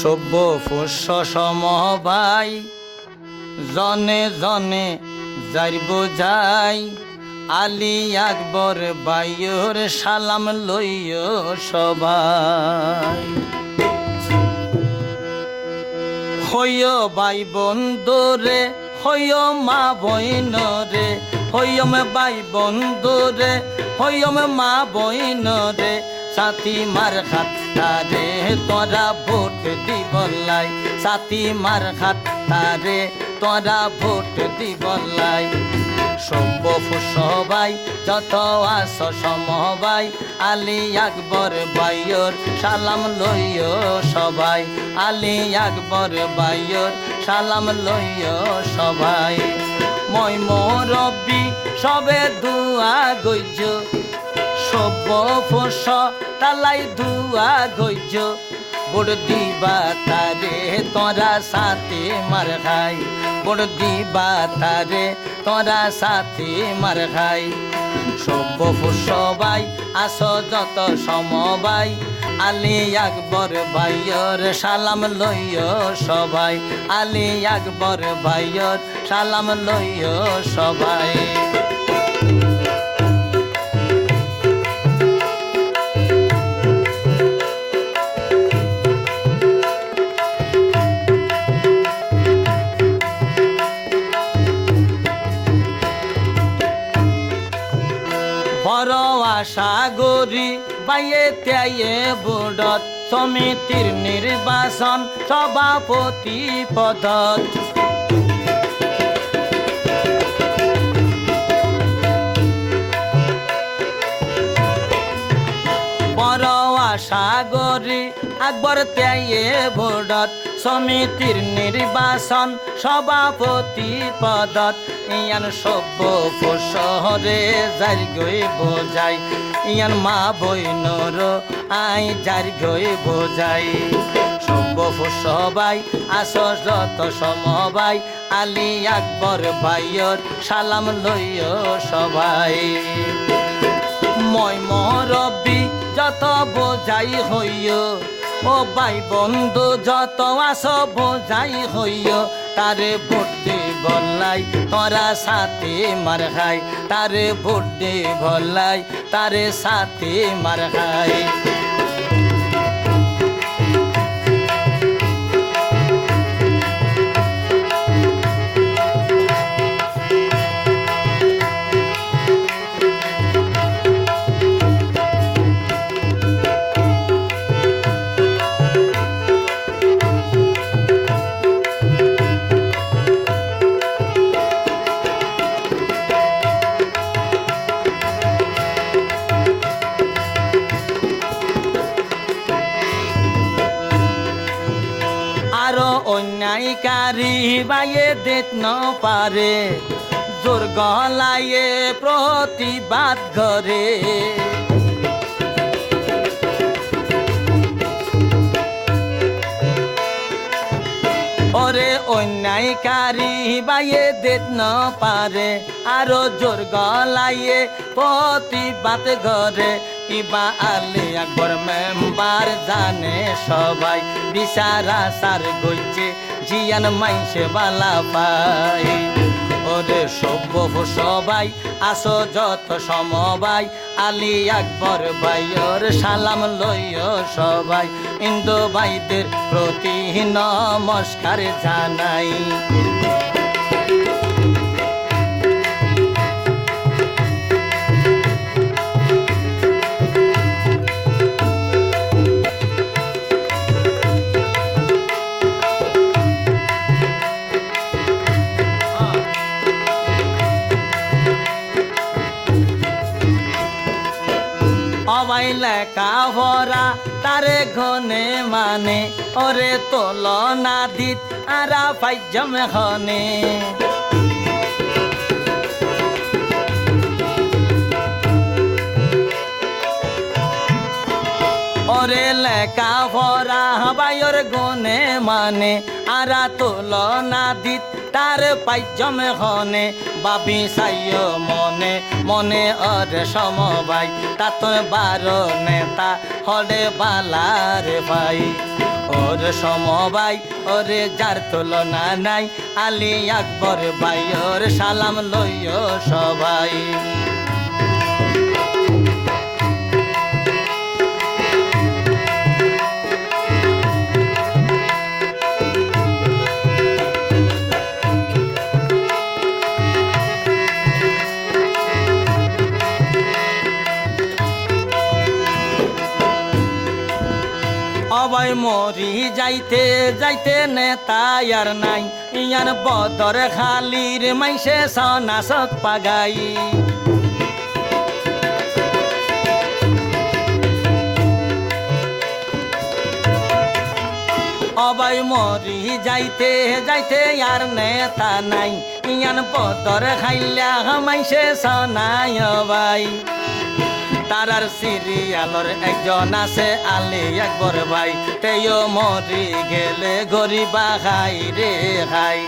সভ্য ফুস সমবাই জনে জনে যার বোঝাই। আলী আকবর বাইয়র সালাম লইয় সবাই হইয় বাই বন্ধুরে হইয় মা বইন রে হইয়ম বাই বন্ধুরে হইয়ম মা বইন রে। সাথী মার খাতারে তোরা ভোট দিবলাই সাথী মার খাতারে তোরা ভোট দিবলাই সভ্য সবাই যত আস সমবাই, আলী আকবর বাইয়র সালাম লইয় সবাই। আলী আকবর বাইয়র সালাম লইয় সবাই। মই মরবি সবে দুয়া গইজ। সভ্য ফস, তালাই দুয়া গইজ বড় দিবা তারে, তোরা সাথে মার খাই। বড় দিবা তারে, তোরা সাথে মার খাই। সভ্য সবাই আস যত সমবাই। আলী আকবর ভাইয়র সালাম লইয় সবাই। আলী আকবর ভাইয়র সালাম লইয় সবাই। বড় আশা বাইয়ে ত্যায়ে বুডত। সমিতির নির্বাচন সভাপতি পদত। বড় আকবর ত্যায়ে ভোটত সমিতির নির্বাচন সভাপতি পদত। ইয়ান সভ্য শহরে যার গই বোঝাই, ইয়ান মা বইনর আই যার গই বোঝাই। সভ্য সবাই আস যত সমবাই আলী আকবর ভাইয়র সালাম লইয় সবাই মই মরবি যত বোঝাই হইয় ও ভাই বন্ধু, যত আস বোঝাই হইয় তারে ভোট বলাই তোরা সাথে মার খাই। তারে ভোট বলাই তারে সাথে মার খাই। অন্যায়কারী বাইয়ে দেত ন পারে, জোর গলায়ে প্রতিবাদ করে। ওরে অন্যায়কারী বাইয়ে দেত ন পারে, আরও জোর গলাইয়ে প্রতিবাদ করে। কিবা আলে আকবর মেম্বার জানে সবাই, বিচারা সার গইছে জিয়ান মাইসে বালা পাই। ওরে সভ্য সবাই, আসো যত সমবাই আলী আকবর ভাইয়র সালাম লইয় সবাই। ইন্দু ভাইদের প্রতি নমস্কার জানাই। অবাই লেখা ভরা তারে ঘনে মানে ওরে তোল না দিত আরা ফাইজম হনে। ওরে লেখা ভরা বাইর গনে মানে আরা তুলনা দিত তার পাইজম হনে বাবি সাইয় মনে মনে অরে সমবাই তাত বারো নেতা হলে বালার ভাই। ওর সমবাই ওরে যার তুলনা নাই, আলী আকবর ভাই ওর সালাম লইয় সবাই। অবয় মরি যাইতে যাইতে নেতা আর নাই। ইয়ার বদর খালির মাইসে সনাসক পাগাই। অবয় মরি যাইতে যাইতে আর নেতা নাই। ইয়ান বদর খাইলা মাইসে সনায় ভাই। তারার সিরিয়ালর একজন আছে আলী একবার ভাই। তেও মরি গেলে গরিবা খাই রে খাই।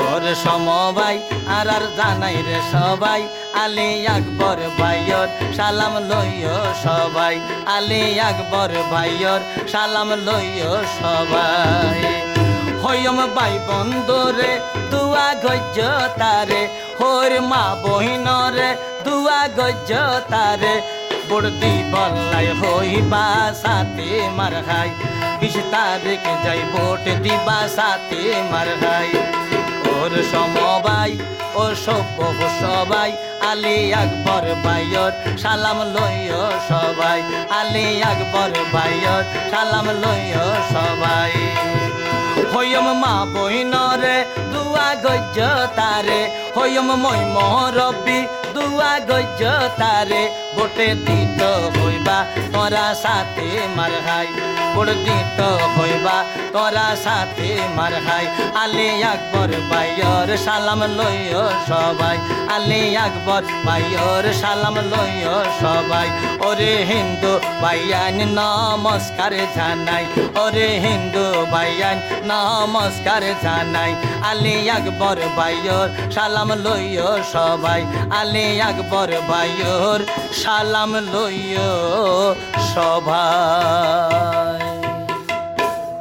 ওর সমবাই আর আর জানাই রে সবাই। আলী আকবর ভাইয়র সালাম লইয় সবাই। আলী আকবর ভাইয়র সালাম লইয় সবাই। হইম বাই বন্ধুরে দুয়া গজ্জ তারে, হোর মা বহিনরে, দুয়া গজ্জ তারে। বুড়দি বল্লাই হইবা সাথে মার খাই বিশ তারিখ যাই ভোট দিবা সাথে মার খাই ওর সমবাই ও সভ্য সবাই, আলী আকবর ভাইয়র সালাম লইয় সবাই। আলী আকবর ভাইয়র সালাম লইয় সবাই। হইম মা বহিনরে দুয়া গজ্জ তারে। হইম মই মহরবি দুয়া গজ্জ তারে, বোটে দিত হইবা, তোরা সাথে মার হাই। বোট দিত হইবা, তোরা সাথে মার হাই। আলী আকবর বাইয়র সালাম লইয় সবাই। আলী আকবর বাইয়র সালাম লইয় সবাই। ওরে হিন্দু বাইয়ান নমস্কার জানাই। ওরে হিন্দু বাইয়ান নমস্কার জানাই। আলী আকবর বাইয়র সালাম লইয় সবাই। আলী আকবর বাইয়র সালাম লইয় সবাই